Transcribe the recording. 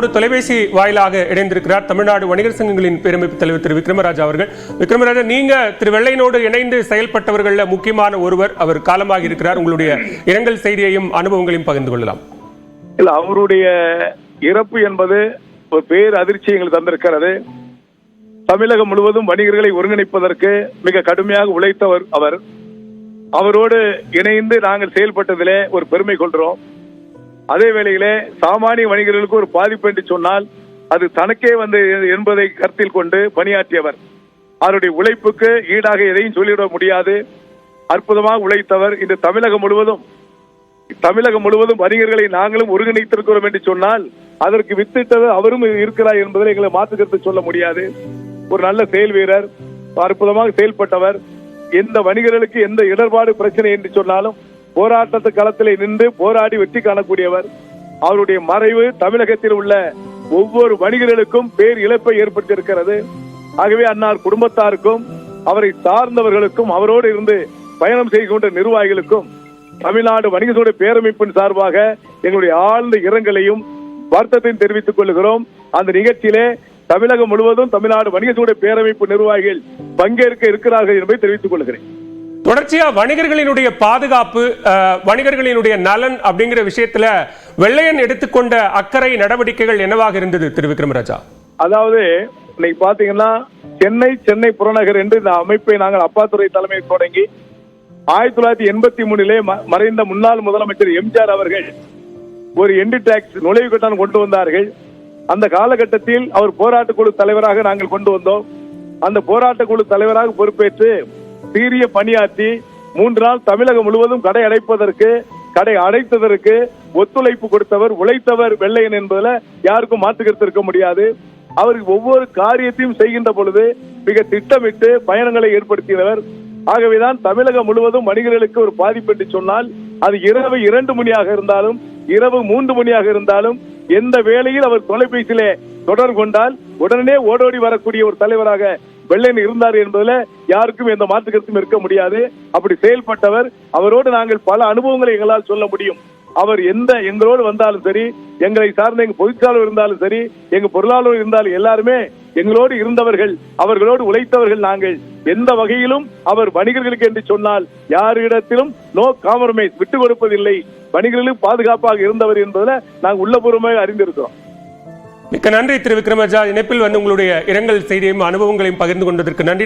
ஒரு தொலைபேசி வாயிலாக இணைந்திருக்கிறார் தமிழ்நாடு வணிகர் சங்கங்களின் பேரமைப்பு தலைவர் திரு விக்ரமராஜா அவர்கள். விக்ரமராஜா நீங்க திரு வெள்ளையனோடு இணைந்து செயல்பட்டவர்கள முக்கியமான ஒருவர். அவர் காலமாக இருக்கிறார். உங்களுடைய இரங்கல் செய்தியையும் அனுபவங்களையும் பகிர்ந்து கொள்ளலாம். இல்ல அவருடைய இறப்பு என்பது ஒரு பேர் அதிர்ச்சி எங்களுக்கு தந்திருக்கிறது. தமிழகம் முழுவதும் வணிகர்களை ஒருங்கிணைப்பதற்கு மிக கடுமையாக உழைத்தவர் அவர். அவரோடு இணைந்து நாங்கள் செயல்பட்டதிலே ஒரு பெருமை கொள்கிறோம் அதே வேளையிலே சாமானிய வணிகர்களுக்கு ஒரு பாதிப்பு என்று சொன்னால் அது தனக்கே வந்து என்பதை கருத்தில் கொண்டு பணியாற்றியவர். அவருடைய உழைப்புக்கு ஈடாக எதையும் சொல்லிவிட முடியாது. அற்புதமாக உழைத்தவர். இந்த தமிழகம் முழுவதும் தமிழகம் முழுவதும் வணிகர்களை நாங்களும் ஒருங்கிணைத்திருக்கிறோம் என்று சொன்னால் அதற்கு வித்திட்டது அவரும் இருக்கிறார் என்பதை எங்களை மாற்றுக்கருத்து சொல்ல முடியாது. ஒரு நல்ல செயல் வீரர் அற்புதமாக செயல்பட்டவர். எந்த வணிகர்களுக்கு எந்த இடர்பாடு பிரச்சனை என்று சொன்னாலும் போராட்டத்து களத்திலே நின்று போராடி வெற்றி காணக்கூடியவர். அவருடைய மறைவு தமிழகத்தில் உள்ள ஒவ்வொரு வணிகர்களுக்கும் பேர் இழப்பை ஏற்படுத்தியிருக்கிறது. ஆகவே அன்னார் குடும்பத்தாருக்கும் அவரை சார்ந்தவர்களுக்கும் அவரோடு இருந்து பயணம் செய்கின்ற நிர்வாகிகளுக்கும் தமிழ்நாடு வணிகசோட பேரமைப்பின் சார்பாக எங்களுடைய ஆழ்ந்த இரங்கலையும் வருத்தத்தையும் தெரிவித்துக் கொள்கிறோம். அந்த நிகழ்ச்சியிலே தமிழகம் முழுவதும் தமிழ்நாடு வணிகசோட பேரமைப்பு நிர்வாகிகள் பங்கேற்க இருக்கிறார்கள் என்பதை தெரிவித்துக் கொள்கிறேன். தொடர்ச்சியா வணிகர்களினுடைய பாதுகாப்பு அஹ், வணிகர்களினுடைய நலன் அப்படிங்கிற விஷயத்துல வெள்ளையன் எடுத்துக்கொண்ட அக்கறை நடவடிக்கைகள் என்னவாக இருந்தது திரு விக்ரமராஜா? அதாவது இன்னைக்கு பாத்தீங்கன்னா சென்னை சென்னை புறநகர் என்று இந்த அமைப்பை நாங்கள் அப்பாத்துறை தலைமையில் தொடங்கி ஆயிரத்தி தொள்ளாயிரத்தி எண்பத்தி மூணிலே ம- மறைந்த முன்னாள் முதலமைச்சர் எம்ஜிஆர் அவர்கள் ஒரு என்டி டாக்ஸ் நுழைவு கட்டணம் கொண்டு வந்தார்கள். அந்த காலகட்டத்தில் அவர் போராட்டக்குழு தலைவராக நாங்கள் கொண்டு வந்தோம். அந்த போராட்டக்குழு தலைவராக பொறுப்பேற்று சீரிய பணியாற்றி மூன்று நாள் தமிழகம் முழுவதும் கடை அடைப்பதற்கு கடை அடைத்ததற்கு ஒத்துழைப்பு கொடுத்தவர் உழைத்தவர் வெள்ளையன் என்பதுல யாருக்கும் மாற்றுக்கருத்து இருக்க முடியாது. அவர் ஒவ்வொரு காரியத்தையும் செய்கின்ற பொழுது மிக திட்டமிட்டு பயணங்களை ஏற்படுத்தியவர். ஆகவேதான் தமிழகம் முழுவதும் வணிகர்களுக்கு ஒரு பாதிப்பு என்று சொன்னால் அது இரவு இரண்டு மணியாக இருந்தாலும் இரவு மூன்று மணியாக இருந்தாலும் எந்த வேளையில் அவர் தொலைபேசியிலே தொடர்பு கொண்டால் உடனே ஓடோடி வரக்கூடிய ஒரு தலைவராக வெள்ளையன் இருந்தார் என்பதுல யாருக்கும் எந்த மாற்று கருத்தும் இருக்க முடியாது. அப்படி செயல்பட்டவர் அவரோடு நாங்கள் பல அனுபவங்களை எங்களால் சொல்ல முடியும். அவர் எந்த எங்களோடு வந்தாலும் சரி எங்களை சார்ந்த எங்க பொதுச்சாளர் இருந்தாலும் சரி எங்க பொருளாளர் இருந்தாலும் எல்லாருமே எங்களோடு இருந்தவர்கள் அவர்களோடு உழைத்தவர்கள் நாங்கள். எந்த வகையிலும் அவர் வணிகர்களுக்கு என்று சொன்னால் யாரிடத்திலும் நோ காம்ப்ரமைஸ் விட்டு கொடுப்பதில்லை. வணிகர்களுக்கு பாதுகாப்பாக இருந்தவர் என்பதில் நாங்கள் உள்ளபூர்வமாக அறிந்திருக்கிறோம். மிக்க நன்றி திரு விக்ரமராஜா இணைப்பில் வந்து உங்களுடைய இரங்கல் செய்தியையும் அனுபவங்களையும் பகிர்ந்து கொண்டதற்கு நன்றி.